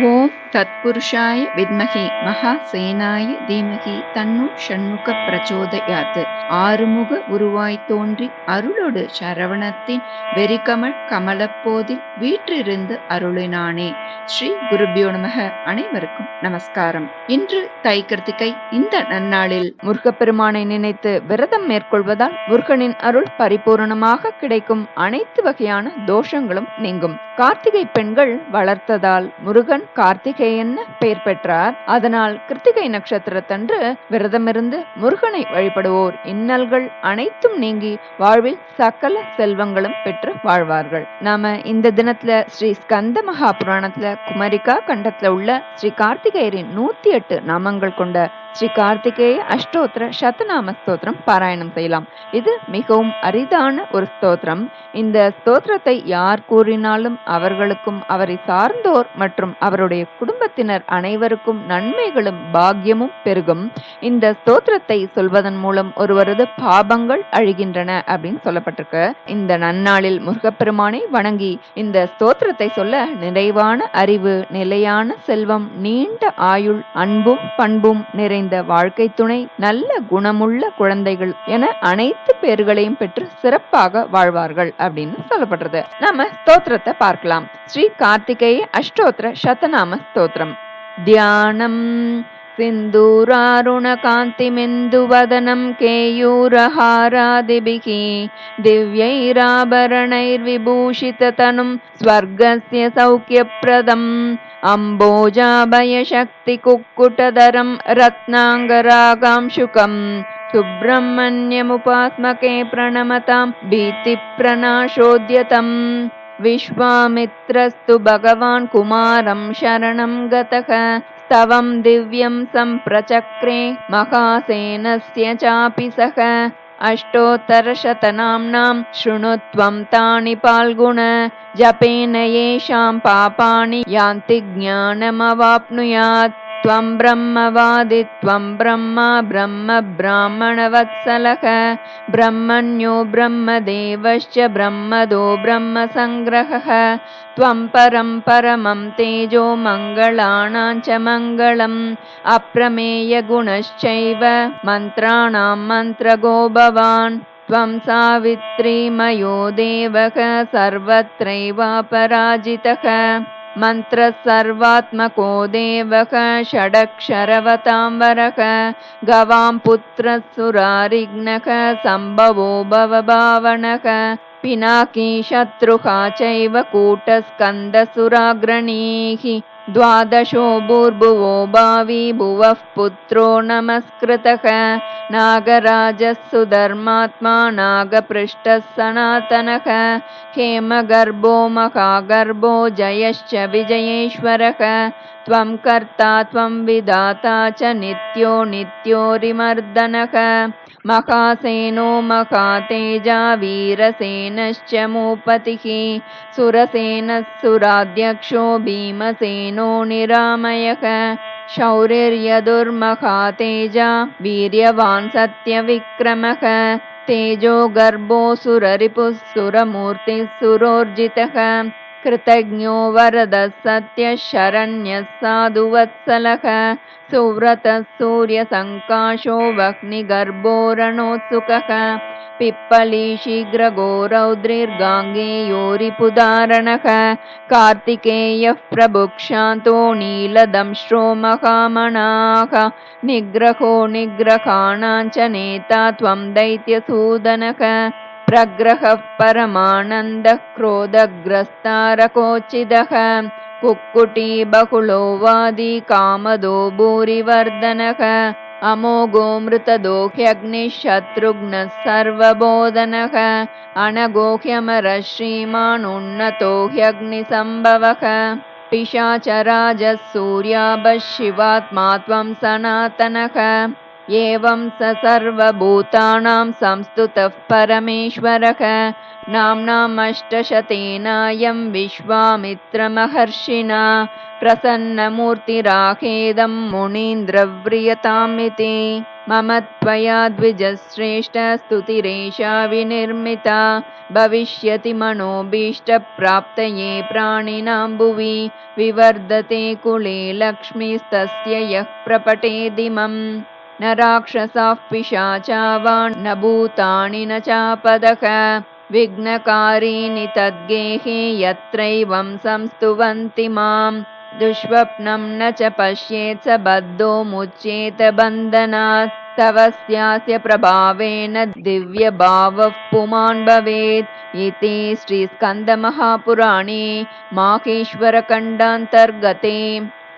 我。தத்புருஷாய வித்மகி மகா சேனாய தீமகி தன்னு ஷண்முக பிரச்சோதயாத். ஆறுமுக உருவாய் தோன்றி அருளொடு சரவணத்தின் வெறிகமழ் கமலப்போதில் வீற்றிருந்து அருளினானே. ஸ்ரீ குருபியோ நமக. அனைவருக்கும் நமஸ்காரம். இன்று தை கிருத்திகை இந்த நன்னாளில் முருகப்பெருமானை நினைத்து விரதம் மேற்கொள்வதால் முருகனின் அருள் பரிபூரணமாக கிடைக்கும் அனைத்து வகையான தோஷங்களும் நீங்கும். கார்த்திகை பெண்கள் வளர்த்ததால் முருகன் கார்த்திகை கார்த்திகேயன் பெயர் பெற்றார்? அதனால் கிருத்திகை நட்சத்திரத்தன்று விரதமிருந்து முருகனை வழிபடுவோர் இன்னல்கள் அனைத்தும் நீங்கி வாழ்வில் சகல செல்வங்களும் பெற்று வாழ்வார்கள். நாம இந்த தினத்துல ஸ்ரீ ஸ்கந்த மகா புராணத்துல குமரிகா கண்டத்துல உள்ள ஸ்ரீ கார்த்திகேயரின் நூத்தி எட்டு நாமங்கள் கொண்ட ஸ்ரீ கார்த்திகேய அஷ்டோத்திர சத்தநாம ஸ்தோத்திரம் பாராயணம் செய்யலாம். இது மிகவும் அரிதான ஒரு ஸ்தோத்திரம். இந்த ஸ்தோத்திரத்தை யார் கூறினாலும் அவர்களுக்கும் அவரை சார்ந்தோர் மற்றும் அவருடைய குடும்பத்தினர் அனைவருக்கும் நன்மைகளும் பாக்கியமும் பெருகும். இந்த ஸ்தோத்திரத்தை சொல்வதன் மூலம் ஒருவரது பாபங்கள் அழிகின்றன அப்படின்னு சொல்லப்பட்டிருக்கு. இந்த நன்னாளில் முருகப்பெருமானை வணங்கி இந்த ஸ்தோத்திரத்தை சொல்ல நிறைவான அறிவு நிலையான செல்வம் நீண்ட ஆயுள் அன்பும் பண்பும் நிறைந்த வாழ்க்கை துணை நல்ல குணமுள்ள குழந்தைகள் என அனைத்து பேர்களையும் பெற்று சிறப்பாக வாழ்வார்கள் அப்படின்னு சொல்லப்படுறது நாம ஸ்தோத்திரத்தை பார்க்கலாம் ஸ்ரீ கார்த்திகேய அஷ்டோத்திர சதநாம ஸ்தோத்திரம் தியானம் सिन्दूरारुणकान्तिमिन्दुवदनं केयूरहारादिभिः दिव्यैराभरणैर्विभूषिततनुं स्वर्गस्य सौख्यप्रदम् अम्बोजाभयशक्तिकुक्कुटधरं रत्नाङ्गरागांशुकम् सुब्रह्मण्यमुपास्मके प्रणमतां भीतिप्रणाशोद्यतम् विश्वामित्रस्तु भगवान् कुमारं शरणं गतः स्तवं दिव्यं सम्प्रचक्रे महासेनस्य चापि सः अष्टोत्तरशतनाम्नां शृणुत्वं तानि पाल्गुण जपेन येषां पापानि यान्ति ज्ञानमवाप्नुयात् त्वं ब्रह्मवादि त्वं ब्रह्मा ब्रह्म ब्राह्मणवत्सलः ब्रह्मण्यो ब्रह्मदेवश्च ब्रह्मदो ब्रह्मसङ्ग्रहः त्वं परं परमं तेजो मङ्गलानां च मङ्गलम् अप्रमेयगुणश्चैव मन्त्राणां मन्त्रगो भवान् त्वं सावित्रीमयो देवः सर्वत्रैवापराजितः मन्त्रः सर्वात्मको देवः षडक्षरवतां वरः गवां पुत्रः सुरारिघ्नः सम्भवो भवभावनः पिनाकी शत्रुहा चैव कूटस्कन्दसुराग्रणीः द्वादशो भूर्भुवो भावी भुवः पुत्रो नमस्कृतः। नागराजः सुधर्मात्मा नागपृष्ठः सनातनः। हेमगर्भो महागर्भो जयश्च विजयेश्वरः। त्वं कर्ता त्वं विधाता च नित्यो नित्योरिमर्दनः महासेनो महातेजा वीरसेनश्च मूपतिः। सुरसेनः सुराध्यक्षो भीमसेनो निरामयः। शौर्यर्यदुर्महातेजा वीर्यवान् सत्यविक्रमः। तेजो गर्भो सुररिपुः सुरमूर्तिः सुरोर्जितः कृतज्ञो वरदः सत्यः शरण्यः साधुवत्सलः सुव्रतः सूर्यसङ्काशो वह्निगर्भो रणोत्सुकः पिप्पली शीघ्रगो रौद्रिर्गाङ्गेयोरिपुदारणः कार्तिकेयः प्रभुक्षान्तो नीलदंश्रो महामणाः निग्रहो निग्रहाणां च नेता त्वं दैत्यसूदनः प्रग्रहः परमानन्दः क्रोधग्रस्तारकोचिदः कुक्कुटी बहुलो वादी कामदो भूरिवर्धनः। अमोघो मृतदो ह्यग्निः शत्रुघ्नः सर्वबोधनः। अनगोह्यमरः श्रीमानुन्नतो ह्यग्निसम्भवः पिशाचराजः सूर्याभः शिवात्मा त्वं सनातनः एवं स सर्वभूतानां संस्तुतः परमेश्वरः। नाम्नामष्टशतेनायं विश्वामित्रमहर्षिणा। प्रसन्नमूर्तिराखेदं मुनीन्द्रव्रियतामिति। मम त्वया द्विजश्रेष्ठस्तुतिरेषा विनिर्मिता। भविष्यति मनोभीष्टप्राप्तये प्राणिनां भुवि विवर्धते कुले लक्ष्मीस्तस्य यः प्रपटेदिमम् न राक्षसाः पिशाचा वा न भूतानि न चापदः। विघ्नकारीणि तद्गेहे यत्रैवं संस्तुवन्ति माम्। दुष्स्वप्नं न च पश्येत् स बद्धो मुच्येत बन्धनात्। तव स्यास्य प्रभावेन दिव्यभावः पुमान् भवेत्। इति श्रीस्कन्दमहापुराणे माहेश्वरखण्डान्तर्गते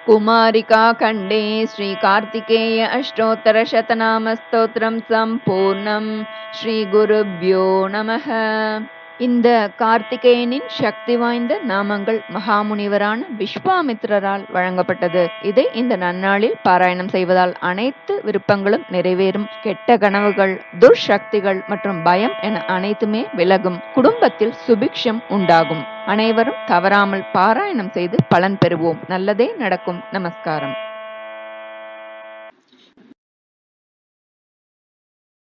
कुमारिकाखण्डे श्रीकार्तिकेय अष्टोत्तरशतनामस्तोत्रं सम्पूर्णं श्रीगुरुभ्यो नमः। இந்த கார்த்திகேயனின் சக்தி வாய்ந்த நாமங்கள் மகாமுனிவரான விஸ்வாமித்திரரால் வழங்கப்பட்டது. இதை இந்த நன்னாளில் பாராயணம் செய்வதால் அனைத்து விருப்பங்களும் நிறைவேறும். கெட்ட கனவுகள் துர்சக்திகள் மற்றும் பயம் என அனைத்துமே விலகும். குடும்பத்தில் சுபிக்ஷம் உண்டாகும். அனைவரும் தவறாமல் பாராயணம் செய்து பலன் பெறுவோம். நல்லதே நடக்கும். நமஸ்காரம்.